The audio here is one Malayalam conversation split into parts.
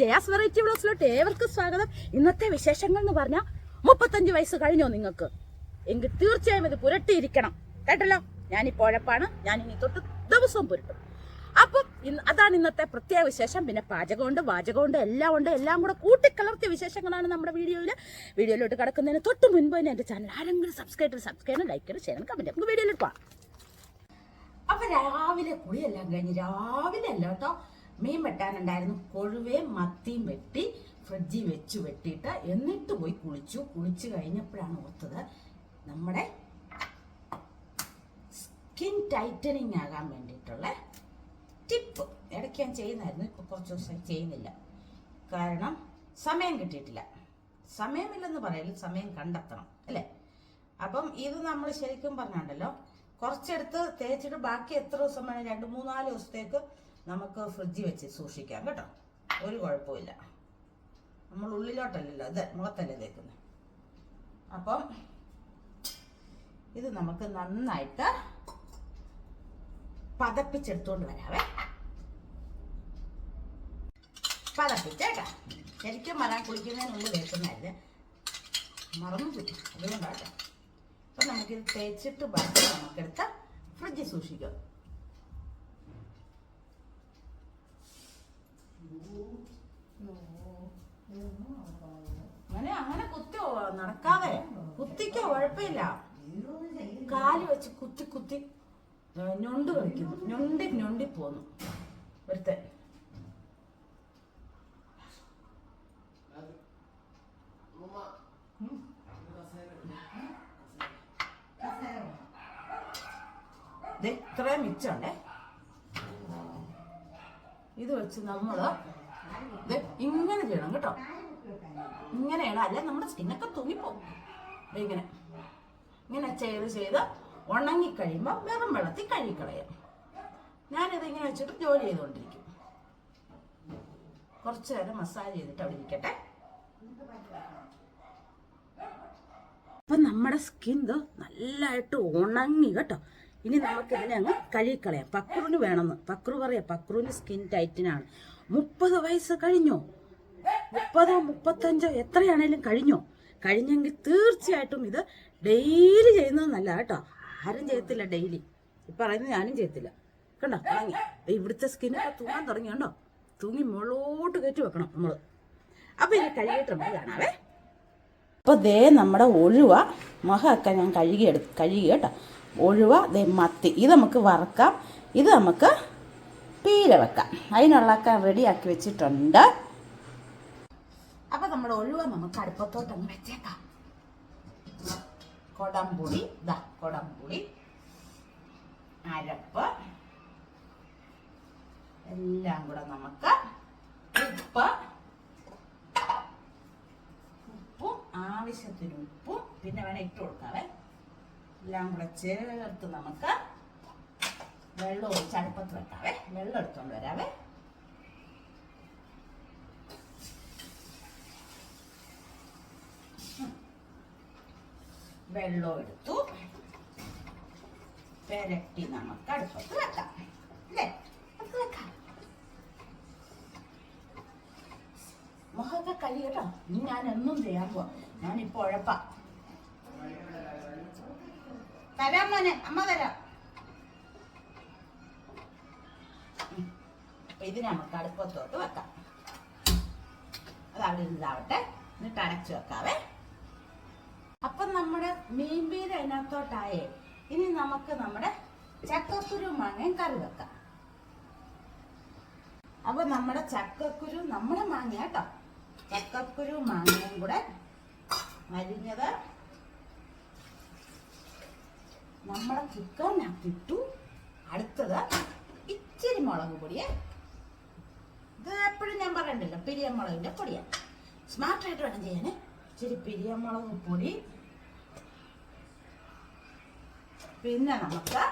ജയാസ് വെറൈറ്റി ബ്ലോസിലോട്ട് ഏവർക്കും സ്വാഗതം. ഇന്നത്തെ വിശേഷങ്ങൾ എന്ന് പറഞ്ഞാൽ മുപ്പത്തഞ്ച് വയസ്സ് കഴിഞ്ഞോ നിങ്ങൾക്ക്? എങ്കിൽ തീർച്ചയായും ഇത് പുരട്ടിയിരിക്കണം. കേട്ടല്ലോ? ഞാൻ ഈ പുഴപ്പാണ്. ഞാൻ ഇനി തൊട്ട് ദിവസവും പുരട്ടും. അപ്പം അതാണ് ഇന്നത്തെ പ്രത്യേക വിശേഷം. പിന്നെ പാചകമുണ്ട് വാചകമുണ്ട് എല്ലാം ഉണ്ട്. എല്ലാം കൂടെ കൂട്ടിക്കലർത്തിയ വിശേഷങ്ങളാണ് നമ്മുടെ വീഡിയോയിൽ. വീഡിയോയിലോട്ട് കിടക്കുന്നതിന് തൊട്ട് മുൻപ് തന്നെ എന്റെ ചാനൽ ആരെങ്കിലും സബ്സ്ക്രൈബ് ചെയ്ത് സബ്സ്ക്രൈബ് ചെയ്യണം ലൈക്ക് ചെയ്യണം ചെയ്യണം കമന്റ് നമുക്ക് വീഡിയോയിലോട്ട് പോകാം അപ്പം രാവിലെ കുളിയെല്ലാം കഴിഞ്ഞ് രാവിലെ അല്ല കേട്ടോ. മീൻ വെട്ടാനുണ്ടായിരുന്നു. കൊഴുവേ മത്തിയും വെട്ടി ഫ്രിഡ്ജിൽ വെച്ച് വെട്ടിയിട്ട് എന്നിട്ട് പോയി കുളിച്ചു. കുളിച്ചു കഴിഞ്ഞപ്പോഴാണ് ഓർത്തത് നമ്മുടെ സ്കിൻ ടൈറ്റനിങ് ആകാൻ വേണ്ടിയിട്ടുള്ള ടിപ്പ്. ഇടയ്ക്ക് ഞാൻ ചെയ്യുന്നായിരുന്നു. ഇപ്പോൾ കുറച്ച് ദിവസം ചെയ്യുന്നില്ല. കാരണം സമയം കിട്ടിയിട്ടില്ല. സമയമില്ലെന്ന് പറയൽ സമയം കണ്ടെത്തണം അല്ലേ? അപ്പം ഇത് നമ്മൾ ശരിക്കും പറഞ്ഞാണ്ടല്ലോ കുറച്ചെടുത്ത് തേച്ചിട്ട് ബാക്കി എത്ര ദിവസം വേണം രണ്ട് മൂന്നാൽ ദിവസത്തേക്ക് നമുക്ക് ഫ്രിഡ്ജിൽ വെച്ച് സൂക്ഷിക്കാം കേട്ടോ. ഒരു കുഴപ്പമില്ല നമ്മൾ ഉള്ളിലോട്ടല്ലല്ലോ അതെ മുഖത്തല്ലേ തേക്കുന്നത് അപ്പം ഇത് നമുക്ക് നന്നായിട്ട് പതപ്പിച്ചെടുത്തോണ്ട് വരാവേ. പതപ്പിച്ചേട്ടാ ശരിക്കും മരം കുളിക്കുന്നതിന് മുമ്പ് തേക്കുന്നതായിരുന്നു മറന്നു പോയി. അതുകൊണ്ടാട്ടോ അപ്പം നമുക്കിത് തേച്ചിട്ട് ബാക്കി നമുക്കെടുത്ത് ഫ്രിഡ്ജിൽ സൂക്ഷിക്കാം. അങ്ങനെ അങ്ങനെ കുത്തോ നടക്കാതെ. കുത്തിക്കോ കുഴപ്പമില്ല. കാൽ വെച്ച് കുത്തി കുത്തി. ഞൊണ്ട് കളിക്കുന്നു. ഞൊണ്ടി ഞൊണ്ടി പോന്നു. ഒരുത്തൻ. ഇത്രയും മിച്ചമുണ്ടേ ഇത് വെച്ച് നമ്മൾ ഇങ്ങനെ ചെയ്യണം കേട്ടോ. ഇങ്ങനെയാണ് അല്ല നമ്മുടെ സ്കിന്നൊക്കെ തൂങ്ങിപ്പോവും. ഇങ്ങനെ. ഇങ്ങനെ ചെയ്ത് ചെയ്ത് ഉണങ്ങി കഴിയുമ്പോൾ വെറും വെള്ളത്തിൽ കഴുകിക്കളയാം. ഞാനിത് ഇങ്ങനെ വെച്ചിട്ട് ജോലി ചെയ്തുകൊണ്ടിരിക്കും. കുറച്ച് നേരം മസാജ് ചെയ്തിട്ട് അവിടെ ഇരിക്കട്ടെ. അപ്പൊ നമ്മുടെ സ്കിൻ നല്ലതായിട്ട് ഉണങ്ങി കേട്ടോ. ഇനി നമുക്ക് ഇതിനെ അങ്ങ് കഴുകിക്കളയാം. പക്രുവിന് വേണമെന്ന്. പക്രു പറയാം. പക്രുവിന് സ്കിൻ ടൈറ്റിനാണ് മുപ്പത് വയസ്സ് കഴിഞ്ഞോ? മുപ്പതോ മുപ്പത്തഞ്ചോ എത്രയാണേലും കഴിഞ്ഞോ? കഴിഞ്ഞെങ്കിൽ തീർച്ചയായിട്ടും ഇത് ഡെയിലി ചെയ്യുന്നത് നല്ല കേട്ടോ. ആരും ചെയ്യത്തില്ല ഡെയിലി ഈ പറയുന്നത് ഞാനും ചെയ്യത്തില്ല. കണ്ടോ? തുടങ്ങി ഇവിടുത്തെ സ്കിന്നൊക്കെ തൂങ്ങാൻ തുടങ്ങി കണ്ടോ? തൂങ്ങി മുകളിലോട്ട് കയറ്റി വെക്കണം നമ്മൾ അപ്പൊ ഇനി കഴുകിയിട്ട് നമുക്ക് കാണാവേ. അപ്പോൾ ദേ നമ്മുടെ ഒഴുവ മുഖമൊക്കെ ഞാൻ കഴുകി കഴുകി കേട്ടോ. ഒഴുവ ദേ മത്തി. ഇത് നമുക്ക് വറക്കാം. ഇത് നമുക്ക് പീര വെക്കാം. അതിനുള്ളൊക്കെ റെഡിയാക്കി വെച്ചിട്ടുണ്ട്. അപ്പോൾ നമ്മുടെ ഒഴുവ നമുക്ക് അടുപ്പത്തോട്ടൊന്ന് വെച്ചേക്കാം. കൊടംപുളി. ഇതാ കൊടംപുളി. അരപ്പ്. എല്ലാം കൂടെ നമുക്ക് ഉപ്പ്. ഉപ്പും ആവശ്യത്തിന് ഉപ്പും. പിന്നെ വേണം ഇട്ട് കൊടുക്കാവേ. എല്ലാം കൂടെ ചേർത്ത് നമുക്ക് വെള്ളം ഒഴിച്ച് അടുപ്പത്ത് വെക്കാവേ. വെള്ളം എടുത്തോണ്ട് വരാവേ. വെള്ളം എടുത്തു. പെരട്ടി നമുക്ക് അടുപ്പത്ത് വെക്കാം. അല്ലേ? അടുപ്പത്ത് വെക്കാം. മുഖമൊക്കെ കഴിയട്ടോ ഇനി ഞാൻ എന്നും ചെയ്യാൻ പോവാ. ഞാനിപ്പോ ഉഴപ്പ. തരാം മോനെ അമ്മ തരാം. ഇത് നമുക്ക് അടുപ്പത്തോട്ട് വെക്കാം. അത് അവിടെ ഇരുന്നാവട്ടെ. എന്നിട്ട് അടച്ചു വെക്കാവേ. അപ്പം നമ്മുടെ മീൻപീര അതിനകത്തോട്ടായേ ഇനി നമുക്ക് നമ്മുടെ ചക്കക്കുരു മാങ്ങയും കറി വെക്കാം. അപ്പൊ നമ്മുടെ ചക്കക്കുരു നമ്മുടെ മാങ്ങ കേട്ടോ. ചക്കക്കുരു മാങ്ങയും കൂടെ അരിഞ്ഞത് നമ്മുടെ കുക്കറിനകത്തിട്ടു അടുത്തത് ഇച്ചിരി മുളക് പൊടിയെ. ഇത് എപ്പോഴും ഞാൻ പറയണ്ടല്ലോ പിരിയമുളകിന്റെ പൊടിയാണ് സ്മാർട്ടായിട്ട് വേണം ചെയ്യാനേ. ഇച്ചിരി പിരിയമുളക് പൊടി. പിന്നെ നമുക്ക്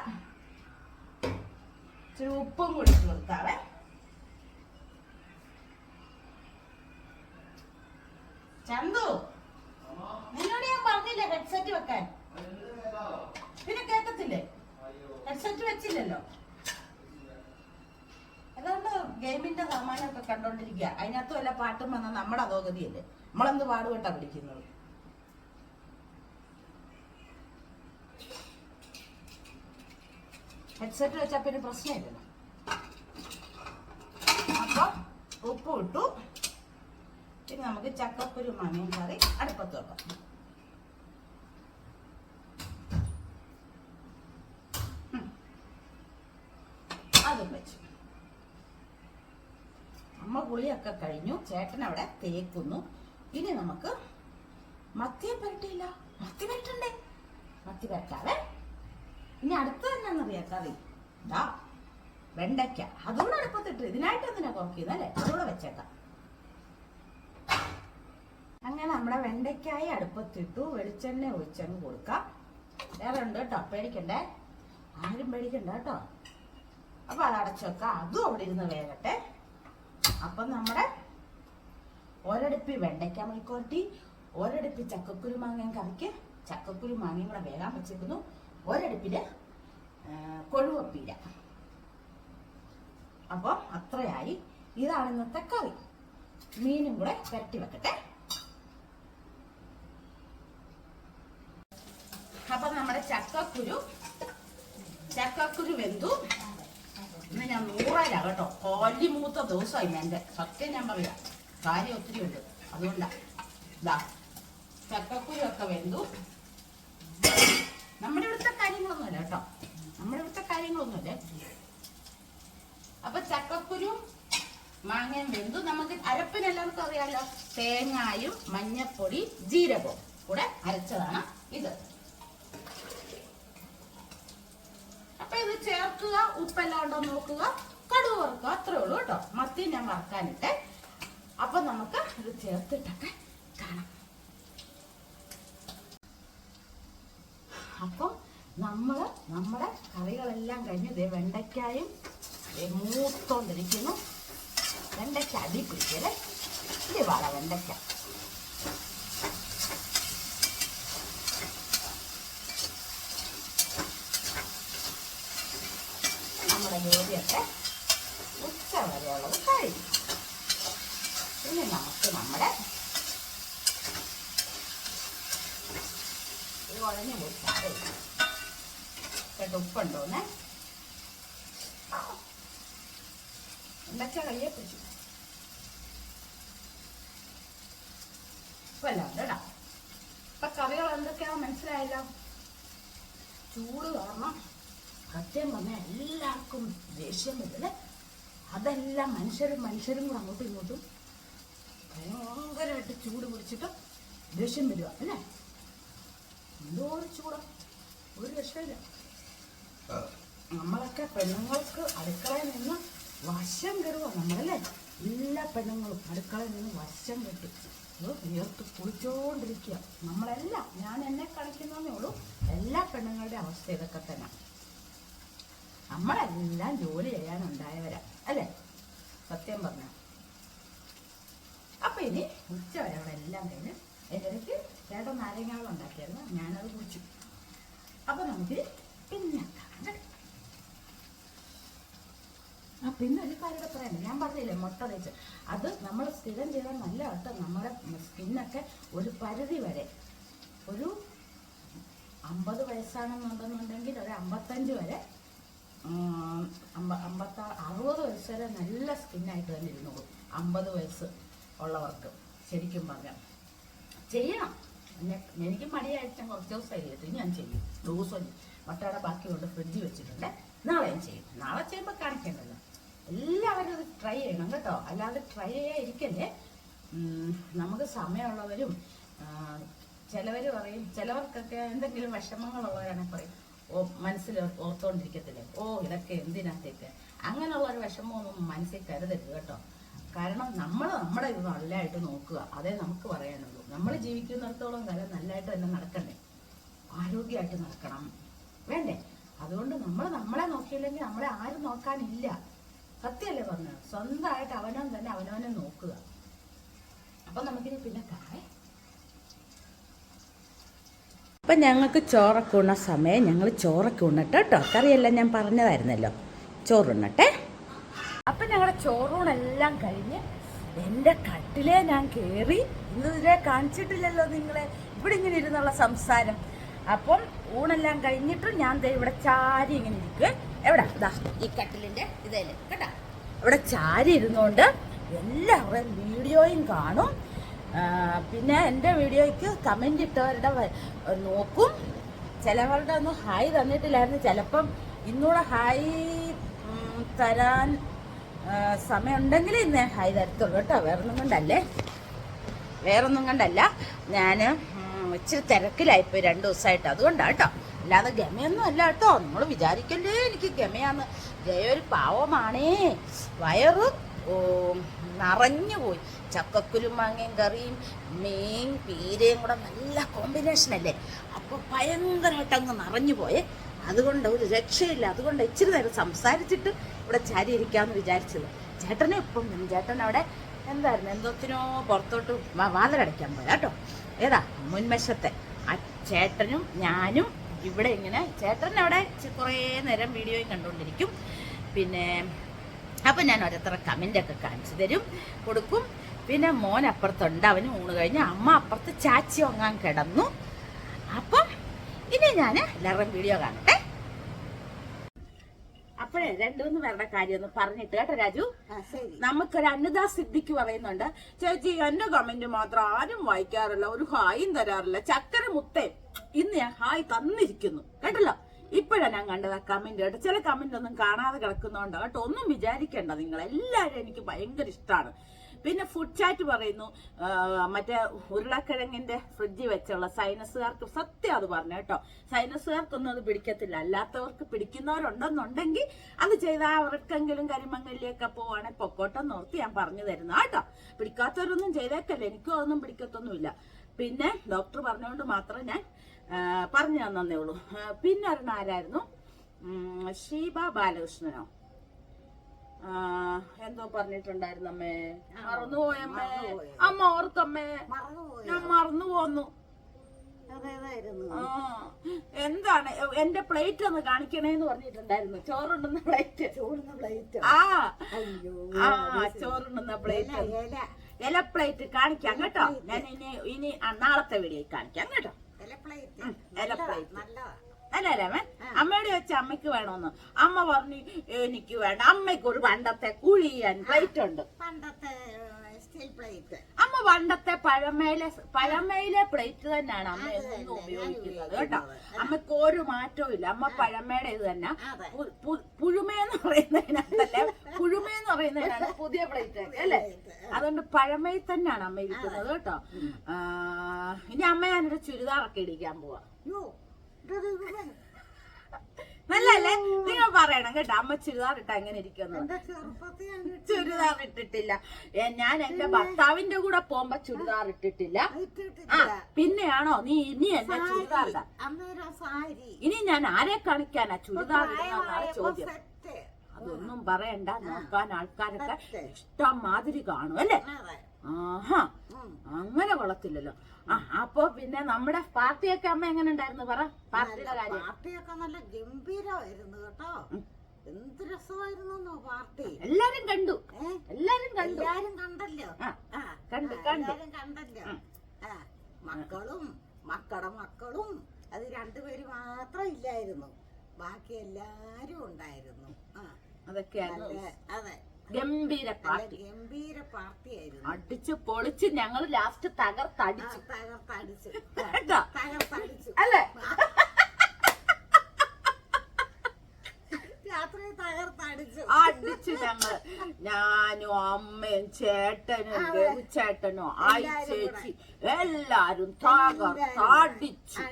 ഇച്ചിരി ഉപ്പും കൂടി കൊടുക്കാവേ. ചന്തു നിന്നോട് ഞാൻ പറഞ്ഞില്ല ഹെഡ്സെറ്റ് വെക്കാൻ? പിന്നെ കേൾക്കത്തില്ലേ? ഹെഡ്സെറ്റ് വെച്ചില്ലല്ലോ. അതുകൊണ്ട് ഗെയിമിന്റെ സാമാനമൊക്കെ കണ്ടോണ്ടിരിക്കുക അതിനകത്ത് വല്ല പാട്ടും വന്ന നമ്മുടെ അധോഗതിയല്ലേ? നമ്മളെന്ത് പാടുപെട്ടാ പിടിക്കുന്നത് ഹെഡ്സെറ്റ് വെച്ചാൽ പിന്നെ പ്രശ്നമില്ലല്ലോ. അപ്പൊ ഉപ്പ് ഇട്ടു. പിന്നെ നമുക്ക് ചക്കപ്പൊരു മണിയും കറി അടുപ്പത്ത് വെക്കാം ഉം. അതും വെച്ചു അമ്മ കുളിയൊക്കെ കഴിഞ്ഞു. ചേട്ടൻ അവിടെ തേക്കുന്നു. ഇനി നമുക്ക് മത്തിയെ പരട്ടിയില്ല. മത്തി പരട്ടണ്ടേ? മത്തി പരട്ടാവേ ഇനി അടുത്തത് എന്നാന്നറിയാ കറി ദാ വെണ്ടയ്ക്ക. അതുകൊണ്ട് അടുപ്പത്തിട്ട് ഇതിനായിട്ട് എന്തിനാ കുറയ്ക്കുന്നത് അല്ലേ? അതുകൂടെ വെച്ചേക്കാം. അങ്ങനെ നമ്മുടെ വെണ്ടയ്ക്കായി അടുപ്പത്തിട്ടു. വെളിച്ചെണ്ണ ഒഴിച്ചങ്ങ് കൊടുക്കാം. വേറെ ഉണ്ട് കേട്ടോ. പേടിക്കണ്ടേ? ആരും പേടിക്കണ്ട കേട്ടോ. അപ്പൊ അത് അടച്ചു വെക്കാം. അതും അവിടെ ഇരുന്ന് വേകട്ടെ. അപ്പം നമ്മുടെ ഒരടുപ്പി വെണ്ടയ്ക്ക മെഴുക്കോട്ടി ഒരടുപ്പി ചക്കക്കുരു മാങ്ങയും കറിക്ക് ചക്കക്കുരു മാങ്ങയും കൂടെ വേകാൻ വെച്ചിരിക്കുന്നു ഒരടുപ്പിൽ കൊഴുവപ്പീര. അപ്പോൾ അത്രയായി. ഇതാണ് ഇന്നത്തെ കറി. മീനും കൂടെ പുരട്ടി വെക്കട്ടെ. അപ്പൊ നമ്മുടെ ചക്കക്കുരു ചക്കക്കുരു വെന്തു. ഞാൻ നൂറായില്ല കേട്ടോ. കൊല്ലി മൂത്ത ദിവസമായി എന്റെ. സത്യം ഞാൻ പറയാം. കാര്യം ഒത്തിരി ഉണ്ട്. അതുകൊണ്ടാണ് ഇതാ ചക്കക്കുരു ഒക്കെ വെന്തു. നമ്മുടെ ഇവിടുത്തെ കാര്യങ്ങളൊന്നുമല്ല കേട്ടോ. നമ്മുടെ ഇവിടുത്തെ കാര്യങ്ങളൊന്നുമല്ലേ? അപ്പൊ ചക്കക്കുരു മാങ്ങയും വെന്തു. നമുക്ക് അരപ്പിന് എല്ലാവർക്കും അറിയാലോ? തേങ്ങായും മഞ്ഞപ്പൊടി ജീരകവും കൂടെ അരച്ചതാണ് ഇത് അപ്പൊ ഇത് ചേർക്കുക ഉപ്പെല്ലാം ഉണ്ടോ നോക്കുക കടുക് വറുക്കുക അത്രേ ഉള്ളൂ കേട്ടോ. മത്തി ഞാൻ വറുക്കാനിട്ട്. അപ്പൊ നമുക്ക് ഇത് ചേർത്തിട്ടൊക്കെ കാണാം. അപ്പം നമ്മൾ നമ്മുടെ കറികളെല്ലാം കഴിഞ്ഞ് ഇതേ വെണ്ടയ്ക്കായും ദേ മൂത്തോണ്ടിരിക്കുന്നു. വെണ്ടയ്ക്ക അടി ഇത് വള വെണ്ടയ്ക്ക നമ്മുടെ ജോലിയൊക്കെ ഉച്ച വരെയുള്ളത് കഴിഞ്ഞു ഇനി നമുക്ക് നമ്മുടെ കുഴഞ്ഞു പോയി കേട്ടോ ഉപ്പുണ്ടോന്നേ? എന്തൊക്കെ കയ്യെ പിടിച്ചു? ഉപ്പല്ലാണ്ട് കേട്ടാ. ഇപ്പൊ കറികൾ എന്തൊക്കെയാ മനസ്സിലായല്ലോ? ചൂട് കാരണം സത്യം പറഞ്ഞാൽ എല്ലാവർക്കും ദേഷ്യം വരുന്നത് അതെല്ലാം മനുഷ്യരും മനുഷ്യരും കൂടെ അങ്ങോട്ടും ഇങ്ങോട്ടും ഭയങ്കരമായിട്ട് ചൂട് പിടിച്ചിട്ട് ദേഷ്യം വരിക അല്ലേ? എന്തോ ഒരു ചൂടാ. ഒരു രക്ഷയില്ല. നമ്മളൊക്കെ പെണ്ണുങ്ങൾക്ക് അടുക്കളയിൽ നിന്ന് വശം കയറുക നമ്മളല്ലേ? എല്ലാ പെണ്ണുങ്ങളും അടുക്കളയിൽ നിന്ന് വശം കെട്ടി. ഉയർത്ത് കുളിച്ചോണ്ടിരിക്കുക. നമ്മളെല്ലാം ഞാൻ എന്നെ കളിക്കുന്നതേ ഉള്ളൂ. എല്ലാ പെണ്ണുങ്ങളുടെ അവസ്ഥ ഇതൊക്കെ തന്നെ. നമ്മളെല്ലാം ജോലി ചെയ്യാനുണ്ടായവരാ അല്ലേ? സത്യം പറഞ്ഞ. അപ്പൊ ഇനി ഉച്ച വരെ അവിടെ എല്ലാം കഴിഞ്ഞ് എന്റെ ഇടയ്ക്ക് ചേട്ടൻ നാരങ്ങാവ് ഉണ്ടാക്കിയായിരുന്നു ഞാനത് കുടിച്ചു. അപ്പൊ നമുക്ക് പിന്നെ. ആ പിന്നെ ഒരു കാര്യം പറയാം ഞാൻ പറഞ്ഞില്ലേ മുട്ട തേച്ച്. അത് നമ്മൾ സ്ഥിരം ചെയ്താൽ നല്ല കേട്ടോ നമ്മുടെ സ്കിന്നൊക്കെ ഒരു പരിധി വരെ ഒരു അമ്പത് വയസ്സാണെന്നുണ്ടെന്നുണ്ടെങ്കിൽ ഒരു അമ്പത്തഞ്ച് വരെ അമ്പത്താറ് അറുപത് വയസ്സ് വരെ നല്ല സ്കിന്നായിട്ട് തന്നെ ഇരുന്നോളൂ അമ്പത് വയസ്സ് ഉള്ളവർക്ക് ശരിക്കും പറഞ്ഞാൽ ചെയ്യണം. എനിക്ക് മടിയായിട്ട് കുറച്ച് ദിവസമായി കേട്ടോ. ഞാൻ ചെയ്യും. ദിവസം മുട്ടയുടെ ബാക്കി കൊണ്ട് ഫ്രിഡ്ജിൽ വെച്ചിട്ടുണ്ട്. നാളെ ഞാൻ ചെയ്യും. നാളെ ചെയ്യുമ്പോൾ കാണിക്കേണ്ടല്ലോ. എല്ലാവരും ഇത് ട്രൈ ചെയ്യണം കേട്ടോ. അല്ലാതെ ട്രൈ ചെയ്യാതിരിക്കല്ലേ. നമുക്ക് സമയമുള്ളവരും ചിലവർ പറയും ചിലവർക്കൊക്കെ എന്തെങ്കിലും വിഷമങ്ങളുള്ളവരാണെങ്കിൽ പറയും. മനസ്സിൽ ഓർത്തോണ്ടിരിക്കത്തില്ലേ? ഓ ഇതൊക്കെ എന്തിനകത്തേക്ക്? അങ്ങനെയുള്ള ഒരു വിഷമമൊന്നും മനസ്സിൽ കരുതരുത് കേട്ടോ. കാരണം നമ്മൾ നമ്മുടെ ഇത് നല്ലതായിട്ട് നോക്കുക. അതേ നമുക്ക് പറയാനുള്ളൂ. നമ്മൾ ജീവിക്കുന്നിടത്തോളം കാലം നല്ലതായിട്ട് തന്നെ നടക്കണ്ടേ? ആരോഗ്യമായിട്ട് നടക്കണം. വേണ്ടേ? അതുകൊണ്ട് നമ്മൾ നമ്മളെ നോക്കിയില്ലെങ്കിൽ നമ്മളെ ആരും നോക്കാനില്ല. സത്യമല്ലേ പറഞ്ഞത്? സ്വന്തമായിട്ട് അവനവൻ തന്നെ അവനവനെ നോക്കുക. അപ്പൊ നമുക്കിനി പിന്നെ കാണേ അപ്പം ഞങ്ങൾക്ക് ചോറൊക്കെ ഉണ്ണ സമയം. ഞങ്ങൾ ചോറൊക്കെ ഉണ്ണട്ടെ കേട്ടോ. കറിയെല്ലാം ഞാൻ പറഞ്ഞതായിരുന്നല്ലോ. ചോറുണ്ണട്ടെ. അപ്പം ഞങ്ങളുടെ ചോറൂണെല്ലാം കഴിഞ്ഞ് എന്റെ കട്ടിലേ ഞാൻ കയറി ഇന്ന് ഇതുവരെ കാണിച്ചിട്ടില്ലല്ലോ നിങ്ങളെ. ഇവിടെ ഇങ്ങനെ ഇരുന്നുള്ള സംസാരം. അപ്പം ഊണെല്ലാം കഴിഞ്ഞിട്ട് ഞാൻ ഇവിടെ ചാരി ഇങ്ങനെ ഇരിക്കുക എവിടെ? ഈ കട്ടിലിന്റെ ഇതേൽ. കേട്ടാ? ഇവിടെ ചാരി ഇരുന്നുകൊണ്ട് എല്ലാവരുടെയും വീഡിയോയും കാണും. പിന്നെ എന്റെ വീഡിയോയ്ക്ക് കമന്റ് ഇട്ടവരുടെ നോക്കും. ചിലവരുടെ ഒന്നും ഹായ് തന്നിട്ടില്ലായിരുന്നു. ചിലപ്പം ഇന്നുകൂടെ ഹായ് തരാൻ സമയം സമയമുണ്ടെങ്കിൽ ഇന്ന് ഹായ് തരത്തുള്ളൂ കേട്ടോ. വേറൊന്നും കൊണ്ടല്ലേ? വേറൊന്നും കൊണ്ടല്ല. ഞാൻ ഇച്ചിരി തിരക്കിലായിപ്പോയി രണ്ട് ദിവസമായിട്ട്. അതുകൊണ്ടാണ് കേട്ടോ അല്ലാതെ ഗമയൊന്നും അല്ല കേട്ടോ നിങ്ങൾ വിചാരിക്കല്ലേ എനിക്ക് ഗമയാന്ന്. ജയ ഒരു പാവമാണേ. വയറ് ഓ, നിറഞ്ഞു പോയി ചക്കക്കുരും മാങ്ങയും കറിയും മീൻ പീരയും കൂടെ നല്ല കോമ്പിനേഷൻ അല്ലേ? അപ്പോൾ ഭയങ്കരമായിട്ട് അങ്ങ് നിറഞ്ഞു പോയേ അതുകൊണ്ട് ഒരു രക്ഷയില്ല. അതുകൊണ്ട് ഇച്ചിരി നേരം സംസാരിച്ചിട്ട് ഇവിടെ ചാരി ഇരിക്കാമെന്ന് വിചാരിച്ചത്. ചേട്ടനെ ഇപ്പം ചേട്ടൻ അവിടെ എന്തായിരുന്നു? എന്തോത്തിനോ പുറത്തോട്ട് വാതിലടയ്ക്കാൻ പോയാ. കേട്ടോ. ഏതാ? മുൻവശത്തെ. ആ ചേട്ടനും ഞാനും ഇവിടെ ഇങ്ങനെ. ചേട്ടൻ അവിടെ കുറേ നേരം വീഡിയോയും കണ്ടുകൊണ്ടിരിക്കും. പിന്നെ അപ്പം ഞാൻ ഓരോരുത്തരെ കമന്റൊക്കെ കാണിച്ചു തരും കൊടുക്കും. പിന്നെ മോൻ അപ്പുറത്തുണ്ട് അവന് ഊണ് കഴിഞ്ഞ് അമ്മ അപ്പുറത്ത് ചാച്ചി വാങ്ങാൻ കിടന്നു. അപ്പം ഇനി ഞാൻ എല്ലാവരുടെയും വീഡിയോ കാണട്ടെ. അപ്പോഴേ രണ്ടുമൂന്ന് പേരുടെ കാര്യം ഒന്ന് പറഞ്ഞിട്ട് കേട്ടോ രാജു. നമുക്കൊരു അന്നദാ സിദ്ധിക്ക് പറയുന്നുണ്ട് ചേച്ചി എന്റെ കമന്റ് മാത്രം ആരും വായിക്കാറില്ല ഒരു ഹായും തരാറില്ല. ചക്കര മുത്തേ ഇന്ന് ഞാൻ ഹായ് തന്നിരിക്കുന്നു. കേട്ടല്ലോ? ഇപ്പോഴാ ഞാൻ കണ്ടത് ആ കമന്റ് കേട്ടോ. ചില കമന്റ് ഒന്നും കാണാതെ കിടക്കുന്നതുകൊണ്ട് കേട്ടോ. ഒന്നും വിചാരിക്കേണ്ട നിങ്ങൾ എല്ലാവരും എനിക്ക് ഭയങ്കര ഇഷ്ടമാണ് പിന്നെ ഫുഡ് ചാറ്റ് പറയുന്നു. മറ്റേ ഉരുളക്കിഴങ്ങിന്റെ ഫ്രിഡ്ജിൽ വെച്ചുള്ള സൈനസുകാർക്ക് സത്യം അത് പറഞ്ഞു കേട്ടോ. സൈനസുകാർക്കൊന്നും അത് പിടിക്കത്തില്ല. അല്ലാത്തവർക്ക് പിടിക്കുന്നവരുണ്ടെന്നുണ്ടെങ്കിൽ അത് ചെയ്താൽ അവർക്കെങ്കിലും കരിമങ്ങലിയൊക്കെ പോവാണെങ്കിൽ പൊക്കോട്ടം നോർത്ത് ഞാൻ പറഞ്ഞു തരുന്ന. കേട്ടോ. പിടിക്കാത്തവരൊന്നും ചെയ്തേക്കല്ല. എനിക്കും അതൊന്നും പിടിക്കത്തൊന്നുമില്ല. പിന്നെ ഡോക്ടർ പറഞ്ഞുകൊണ്ട് മാത്രം ഞാൻ പറഞ്ഞു തന്നേ ഉള്ളൂ. പിന്നെ ഒരെണ്ണം ആരായിരുന്നു? ഷീബ ബാലകൃഷ്ണനോ? എന്തോ പറഞ്ഞിട്ടുണ്ടായിരുന്നു അമ്മേ മറന്നുപോയമ്മേ അമ്മ ഓർക്കമ്മേ ഞാൻ മറന്നു പോന്നു. എന്താണ്? എന്റെ പ്ലേറ്റ് ഒന്ന് കാണിക്കണേന്ന് പറഞ്ഞിട്ടുണ്ടായിരുന്നു. ചോറുണ്ടെന്ന പ്ലേറ്റ്. ചോറുന്ന പ്ലേറ്റ്. ആ. ആ ചോറുണ്ടെന്ന പ്ലേറ്റ്. ഇല ഇല. പ്ലേറ്റ് കാണിക്കാം കേട്ടോ. ഞാൻ ഇനി ഇനി നാളത്തെ വീഡിയോ കാണിക്കാം കേട്ടോ. ഇല പ്ലേറ്റ് അമ്മയ്ക്ക് അമ്മയോട് വെച്ച് അമ്മയ്ക്ക് വേണമെന്ന് അമ്മ പറഞ്ഞു എനിക്ക് വേണ്ട. അമ്മയ്ക്ക് ഒരു പണ്ടത്തെ കുഴിയാൻ പ്ലേറ്റ് ഉണ്ട്. പണ്ടത്തെ അമ്മ പണ്ടത്തെ പഴമയിലെ പഴമയിലെ പ്ലേറ്റ് തന്നെയാണ് അമ്മ എന്നും ഉപയോഗിക്കുന്നത് കേട്ടോ. അമ്മയ്ക്ക് ഒരു മാറ്റവും ഇല്ല. അമ്മ പഴമയുടെ ഇത് തന്നെ. പുഴുമെന്ന് പുഴുമെന്ന് പുഴുമയെന്ന് പറയുന്നതിനകത്തല്ല? പുഴുമയെന്ന് പറയുന്നതിനാണ് പുതിയ പ്ലേറ്റ് അല്ലേ? അതുകൊണ്ട് പഴമയിൽ തന്നെയാണ് അമ്മ ഇരിക്കുന്നത് കേട്ടോ. ഇനി അമ്മ ഞാനൊരു ചുരിദാറൊക്കെ ഇടിക്കാൻ പോവാ അയ്യോ ഇത് ഇത് ഇത് നല്ലല്ലേ? നിങ്ങൾ പറയണം കേട്ടോ. അമ്മ ചുരിദാർ ഇട്ട എങ്ങനെ ഇരിക്കുന്നു. എന്റെ ചുരിദാർ ഇട്ടിട്ടില്ല ഞാൻ എന്റെ ഭർത്താവിന്റെ കൂടെ പോകുമ്പോ ചുരിദാർ ഇട്ടിട്ടില്ല. ആ പിന്നെയാണോ? നീ ഇനി എന്നെ ചുരിദാർ ഇനി ഞാൻ ആരെ കാണിക്കാനാ ചുരിദാർ ചോദ്യം. അതൊന്നും പറയണ്ട. നോക്കാൻ ആൾക്കാരൊക്കെ ഇഷ്ടം മാതിരി കാണും അല്ലേ? ആഹാ. അങ്ങനെ കൊള്ളത്തില്ലല്ലോ. അപ്പൊ പിന്നെ നമ്മുടെ പാർട്ടിയൊക്കെ അമ്മ എങ്ങനെ ഉണ്ടായിരുന്നു പറ. പാർട്ടിയുടെ കാര്യം. പാർട്ടിയൊക്കെ നല്ല ഗംഭീരമായിരുന്നു കേട്ടോ. എന്ത് രസമായിരുന്നു പാർട്ടി. എല്ലാരും കണ്ടു? എല്ലാരും കണ്ടു. എല്ലാരും കണ്ടല്ലോ. കണ്ടു, കണ്ടു. എല്ലാരും കണ്ടല്ലോ. മക്കളും മക്കളുടെ മക്കളും അത് രണ്ടുപേര് മാത്രം ഇല്ലായിരുന്നു. ബാക്കി എല്ലാരും ഉണ്ടായിരുന്നു. ആ. അതെ. ഗംഭീര പാർട്ടി. ഗംഭീര പാർട്ടിയായിരുന്നു. അടിച്ച് പൊളിച്ച് ഞങ്ങൾ ലാസ്റ്റ് തകർത്തടിച്ചു. തകർത്തടിച്ചു? തകർത്തടിച്ചു. അല്ലേ? രാത്രി തകർത്തടിച്ചു. അടിച്ചു ഞങ്ങൾ ഞാനും അമ്മയും ചേട്ടനും ചേട്ടനോ ആയി ചേച്ചി എല്ലാരും തകർത്തടിച്ചു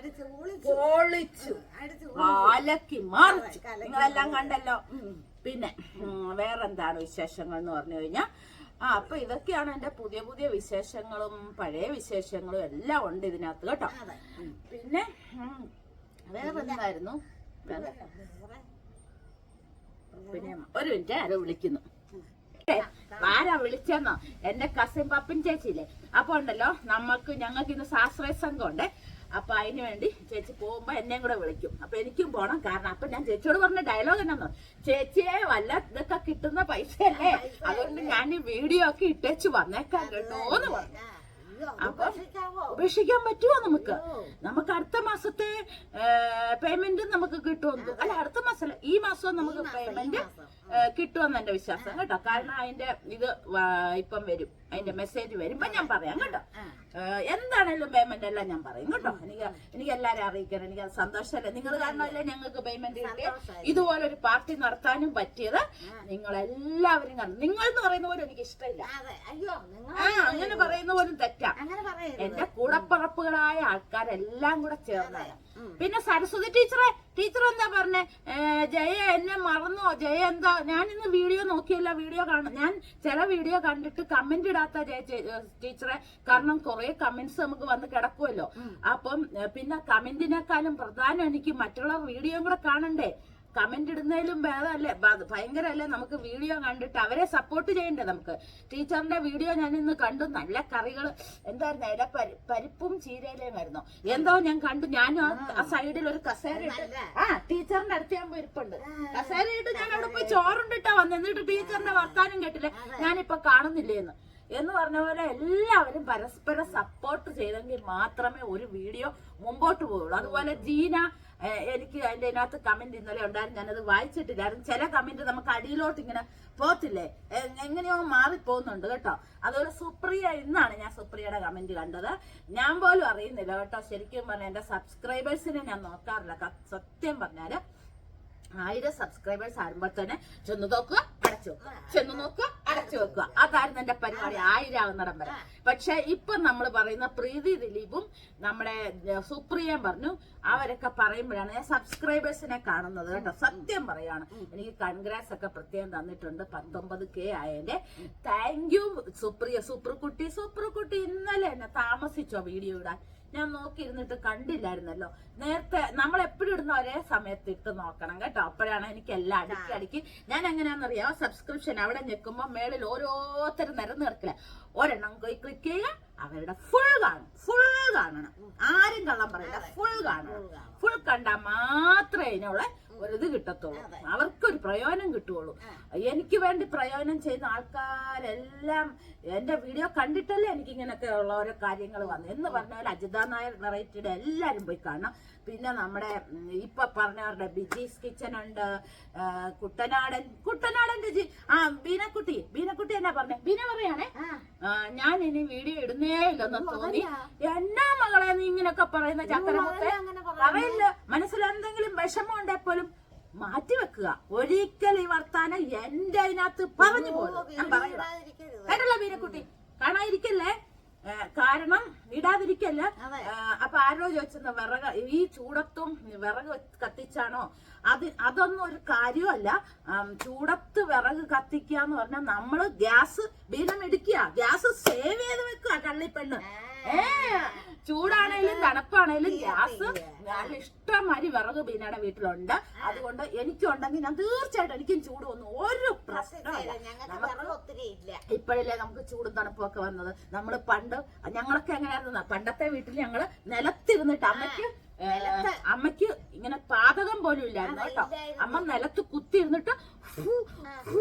പൊളിച്ചു. അടിച്ചു കാലക്കി മറിച്ചു. നിങ്ങളെല്ലാം കണ്ടല്ലോ? പിന്നെ വേറെ വേറെന്താണ് വിശേഷങ്ങൾ എന്ന് പറഞ്ഞു കഴിഞ്ഞാൽ ആ അപ്പൊ ഇതൊക്കെയാണ് എന്റെ പുതിയ പുതിയ വിശേഷങ്ങളും പഴയ വിശേഷങ്ങളും എല്ലാം ഉണ്ട് ഇതിനകത്ത് കേട്ടോ. പിന്നെ വേറെ എന്തായിരുന്നു പിന്നെ ഒരു മിനിറ്റ് ആരോ വിളിക്കുന്നു. ആരാ വിളിച്ചെന്നോ? എന്റെ കസിൻ പപ്പിൻ ചേച്ചിയില്ലേ? അപ്പൊ ഉണ്ടല്ലോ നമ്മക്ക് ഞങ്ങൾക്ക് ഇന്ന് സാശ്രയ സംഘം ഉണ്ട്. അപ്പൊ അതിന് വേണ്ടി ചേച്ചി പോകുമ്പോ എന്നെയും കൂടെ വിളിക്കും. അപ്പൊ എനിക്കും പോണം. കാരണം അപ്പൊ ഞാൻ ചേച്ചിയോട് പറഞ്ഞ ഡയലോഗ് എന്നാന്ന് ചേച്ചിയെ വല്ല ഇതൊക്കെ കിട്ടുന്ന പൈസ അല്ലേ അതുകൊണ്ട് ഞാൻ ഈ വീഡിയോ ഒക്കെ ഇട്ടേച്ച് വന്നേക്കാൻ കേട്ടോ എന്ന് പറഞ്ഞു. അപ്പൊ ഉപേക്ഷിക്കാൻ പറ്റുമോ നമുക്ക്? നമുക്ക് അടുത്ത മാസത്തെ പേയ്മെന്റ് നമുക്ക് കിട്ടുമെന്ന് അല്ല അടുത്ത മാസം ഈ മാസം നമുക്ക് പേയ്മെന്റ് കിട്ടുമെന്ന് എന്റെ വിശ്വാസം. കേട്ടോ? കാരണം അതിന്റെ ഇത് ഇപ്പം വരും. അതിന്റെ മെസ്സേജ് വരുമ്പോ ഞാൻ പറയാം കേട്ടോ. എന്താണേലും പേയ്മെന്റ് എല്ലാം ഞാൻ പറയും കേട്ടോ. എനിക്ക് എനിക്ക് എല്ലാരും അറിയിക്കണം. എനിക്ക് അത് സന്തോഷമല്ലേ? നിങ്ങൾ കാരണമല്ലേ ഞങ്ങൾക്ക് പേയ്മെന്റ് കിട്ടിയത് ഇതുപോലെ ഒരു പാർട്ടി നടത്താനും പറ്റിയത് നിങ്ങൾ എല്ലാവരും കാണും. നിങ്ങൾ എന്ന് പറയുന്ന പോലും എനിക്ക് ഇഷ്ടമില്ല. ആ അങ്ങനെ പറയുന്ന പോലും തെറ്റാ. എന്റെ കൂടപ്പറപ്പുകളായ ആൾക്കാരെല്ലാം കൂടെ ചേർന്നാണ്. പിന്നെ സരസ്വതി ടീച്ചറെ ടീച്ചർ എന്താ പറഞ്ഞേ? ജയ എന്നെ മറന്നോ? ജയ എന്താ? ഞാൻ ഇന്ന് വീഡിയോ നോക്കിയല്ല വീഡിയോ കാണും ഞാൻ ചില വീഡിയോ കണ്ടിട്ട് കമന്റ് ഇടാത്ത ജയ ടീച്ചറെ. കാരണം കുറെ കമന്റ്സ് നമുക്ക് വന്ന് കിടക്കുമല്ലോ അപ്പം പിന്നെ കമന്റിനേക്കാളും പ്രധാനം എനിക്ക് മറ്റുള്ള വീഡിയോ കൂടെ കാണണ്ടേ? കമന്റ് ഇടുന്നതിലും ഭേദമല്ലേ? ഭയങ്കരല്ലേ നമുക്ക് വീഡിയോ കണ്ടിട്ട് അവരെ സപ്പോർട്ട് ചെയ്യണ്ടേ നമുക്ക്? ടീച്ചറിന്റെ വീഡിയോ ഞാൻ ഇന്ന് കണ്ടു. നല്ല കറികൾ. എന്തായിരുന്നു? അതിലെ പരി പരിപ്പും ചീരയിലേയും ആയിരുന്നു. എന്തോ ഞാൻ കണ്ടു. ഞാനും ആ- സൈഡിൽ ഒരു കസേര ആ ടീച്ചറിന്റെ അടുത്ത് ഞാൻ കസേര ഇട്ട് ഞാൻ അവിടെ പോയി ചോറുണ്ടിട്ടാ വന്നു. എന്നിട്ട് ടീച്ചറിന്റെ വർത്താനം കേട്ടില്ല? ഞാനിപ്പൊ കാണുന്നില്ലേന്ന്. എന്ന് പറഞ്ഞ പോലെ എല്ലാവരും പരസ്പരം സപ്പോർട്ട് ചെയ്തെങ്കിൽ മാത്രമേ ഒരു വീഡിയോ മുമ്പോട്ട് പോവുള്ളൂ. അതുപോലെ ജീന എനിക്ക് അതിന്റെ അതിനകത്ത് കമന്റ് ഇന്നലെ ഉണ്ടായിരുന്നു. ഞാനത് വായിച്ചിട്ടില്ലായിരുന്നു ചില കമന്റ് നമുക്ക് അടിയിലോട്ട് ഇങ്ങനെ പോത്തില്ലേ എങ്ങനെയോ മാറിപ്പോകുന്നുണ്ട് കേട്ടോ. അതുപോലെ സുപ്രിയ ഇന്നാണ് ഞാൻ സുപ്രിയയുടെ കമന്റ് കണ്ടത്. ഞാൻ പോലും അറിയുന്നില്ല കേട്ടോ. ശരിക്കും പറഞ്ഞാൽ എന്റെ സബ്സ്ക്രൈബേഴ്സിനെ ഞാൻ നോക്കാറില്ല. സത്യം പറഞ്ഞാൽ ആയിരം സബ്സ്ക്രൈബേഴ്സ് ആകുമ്പോൾ തന്നെ ചെന്ന് നോക്കുക. അടച്ചു വെക്കുക ചെന്ന് നോക്കുക അടച്ചു വെക്കുക അതായിരുന്നു എന്റെ പരിപാടി ആയിരം ആവുന്നിടം വരെ. പക്ഷെ ഇപ്പൊ നമ്മൾ പറയുന്ന പ്രീതി ദിലീപും നമ്മുടെ ഏഹ്, സുപ്രിയയും പറഞ്ഞു അവരൊക്കെ പറയുമ്പോഴാണ് ഞാൻ സബ്സ്ക്രൈബേഴ്സിനെ കാണുന്നത് കേട്ടോ. സത്യം പറയാണ്. എനിക്ക് കൺഗ്രാസ് ഒക്കെ പ്രത്യേകം തന്നിട്ടുണ്ട്. പത്തൊമ്പത് കെ ആയതിന്റെ. Thank you Supriya. സുപ്രക്കുട്ടി സുപ്രക്കുട്ടി ഇന്നലെ എന്നെ താമസിച്ചോ വീഡിയോ ഇടാൻ? ഞാൻ നോക്കിയിരുന്നിട്ട് കണ്ടില്ലായിരുന്നല്ലോ. നേരത്തെ നമ്മൾ എപ്പോഴും ഇടുന്ന ഒരേ സമയത്ത് ഇട്ട് നോക്കണം കേട്ടോ. അപ്പോഴാണ് എനിക്ക് എല്ലാം അടുക്കി അടുക്കി. ഞാൻ എങ്ങനെയാണെന്നറിയാം? സബ്സ്ക്രിപ്ഷൻ അവിടെ നിൽക്കുമ്പോൾ മേളിൽ ഓരോരുത്തരും നിരന്ന് കിടക്കില്ല. ഒരെണ്ണം പോയി ക്ലിക്ക് ചെയ്യുക അവരുടെ ഫുൾ കാണും. ഫുൾ കാണണം. ആരും കള്ളം പറയില്ല. ഫുൾ കാണണം. ഫുൾ കണ്ടാൽ മാത്രമേ ഇതിനുള്ള ഒരു ഇത് കിട്ടത്തുള്ളൂ അവർക്കൊരു പ്രയോജനം കിട്ടുള്ളൂ എനിക്ക് വേണ്ടി പ്രയോജനം ചെയ്യുന്ന ആൾക്കാരെല്ലാം എന്റെ വീഡിയോ കണ്ടിട്ടല്ലേ എനിക്ക് ഇങ്ങനെയൊക്കെ ഉള്ള ഓരോ കാര്യങ്ങൾ വന്നു. എന്ന് പറഞ്ഞാൽ അജിത നായർ വെറൈറ്റിയുടെ എല്ലാരും പോയി കാണണം. പിന്നെ നമ്മുടെ ഇപ്പൊ പറഞ്ഞവരുടെ ബിജീസ് കിച്ചൺ ഉണ്ട് കുട്ടനാടൻ കുട്ടനാടൻ രുചി ആ ബീനക്കുട്ടി ബീനക്കുട്ടി എന്നാ പറഞ്ഞേ? ബീന പറയാണേ. ഞാൻ ഇനി വീഡിയോ ഇടുന്നേ ഇല്ലെന്ന് തോന്നി. എന്നാ മകളെ നീ ഇങ്ങനൊക്കെ പറയുന്ന ചക്കരമുത്തെ അങ്ങനെ പറയില്ല. മനസ്സിൽ എന്തെങ്കിലും വിഷമം ഉണ്ടെ പോലും മാറ്റി വെക്കുക. ഒരിക്കൽ ഈ വർത്താനം എന്റെ അതിനകത്ത് പറഞ്ഞു പോകും. കേട്ടല്ലോ ബീനക്കുട്ടി? കാണാതിരിക്കല്ലേ? കാരണം ഇടാതിരിക്കല്ല. അപ്പൊ ആരോ ചോദിച്ചെന്ന വിറക് ഈ ചൂടത്തും വിറക് കത്തിച്ചാണോ? അത് അതൊന്നും ഒരു കാര്യമല്ല ചൂടത്ത് വിറക് കത്തിക്കുക എന്ന് പറഞ്ഞാൽ നമ്മൾ ഗ്യാസ് ബീനം ഇടിക്കുക. ഗ്യാസ് സേവ് ചെയ്ത് വെക്കുക കള്ളിപ്പെണ്ണ്. ഏ ചൂടാണേലും തണുപ്പാണേലും ഗ്യാസ് നല്ല ഇഷ്ടമാതിരി വിറക് ബീനയുടെ വീട്ടിലുണ്ട്. അതുകൊണ്ട് എനിക്കുണ്ടെങ്കിൽ ഞാൻ തീർച്ചയായിട്ടും എനിക്കും ചൂട് വന്നു. ഒരു പ്രശ്നമില്ല ഇപ്പോഴല്ലേ നമുക്ക് ചൂടും തണുപ്പും ഒക്കെ വന്നത്? നമ്മൾ പണ്ട് ഞങ്ങളൊക്കെ എങ്ങനെയായിരുന്നു? പണ്ടത്തെ വീട്ടിൽ ഞങ്ങൾ നിലത്തിരുന്നിട്ട് അമ്മയ്ക്ക് അമ്മയ്ക്ക് ഇങ്ങനെ പാതകം പോലും ഇല്ലായിരുന്നു കേട്ടോ. അമ്മ നിലത്ത് കുത്തിയിരുന്നിട്ട്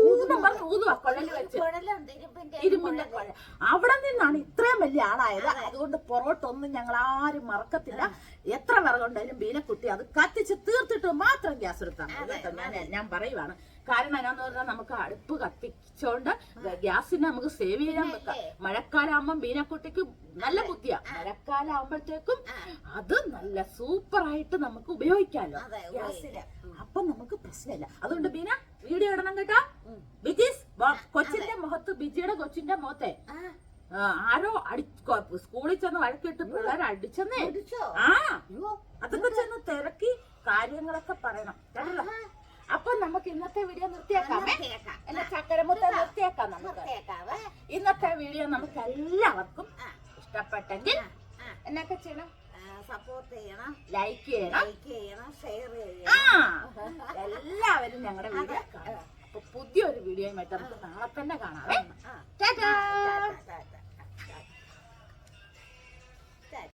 ഊതുവാ കൊള്ളൽ വെച്ച്. ഇരുമ്പിന്റെ കുഴൽ. കൊഴ ഇത്രയും അതുകൊണ്ട് പൊറോട്ട ഒന്നും ഞങ്ങൾ ആരും മറക്കത്തില്ല. എത്ര വിറകുണ്ടായാലും ബീനക്കുട്ടി അത് കത്തിച്ച് തീർത്തിട്ട് മാത്രം ഗ്യാസ് എടുത്താൽ മതി. ഞാൻ ഞാൻ പറയുവാണ്. കാരണം എന്നാന്ന് പറഞ്ഞാൽ നമുക്ക് അടുപ്പ് കത്തിച്ചോണ്ട് ഗ്യാസിനെ നമുക്ക് സേവ് ചെയ്യാൻ വെക്കാം. മഴക്കാലാകുമ്പം ബീനക്കുട്ടിക്ക് നല്ല ബുദ്ധിയാ. മഴക്കാലാകുമ്പോഴത്തേക്കും അത് നല്ല സൂപ്പർ ആയിട്ട് നമുക്ക് ഉപയോഗിക്കാമല്ലോ ഗ്യാസിന്. അപ്പൊ നമുക്ക് പ്രശ്നമില്ല. അതുകൊണ്ട് ബീന വീഡിയോ ഇടണം കേട്ടോ. ബിജീസ് കൊച്ചിന്റെ മുഖത്ത് ബിജിയുടെ കൊച്ചിന്റെ മുഖത്തെ. ആരോ അടി സ്കൂളിൽ ചെന്ന് വഴക്കിട്ട് പിള്ളേർ അടിച്ചെന്നേ? ആ അതൊക്കെ ചെന്ന് തിരക്കി കാര്യങ്ങളൊക്കെ പറയണം. അപ്പൊ നമുക്ക് ഇന്നത്തെ വീഡിയോ നിർത്തിയേക്കാമേ നിർത്തിയേക്കാം. എന്നെ ചക്കരമുത്ത നിർത്തിയേക്കാം നമുക്ക്. ഇന്നത്തെ വീഡിയോ നമുക്ക് എല്ലാവർക്കും ഇഷ്ടപ്പെട്ടെങ്കിൽ എന്നൊക്കെ ചെയ്യണം. സപ്പോർട്ട് ചെയ്യണം. ലൈക്ക് ചെയ്യണം. ലൈക്ക് ചെയ്യണം ഷെയർ ചെയ്യണം. എല്ലാവരും ഞങ്ങളുടെ വീഡിയോ കാണാം അപ്പൊ പുതിയൊരു വീഡിയോയുമായിട്ട് നമുക്ക് നാളെ തന്നെ കാണാവേ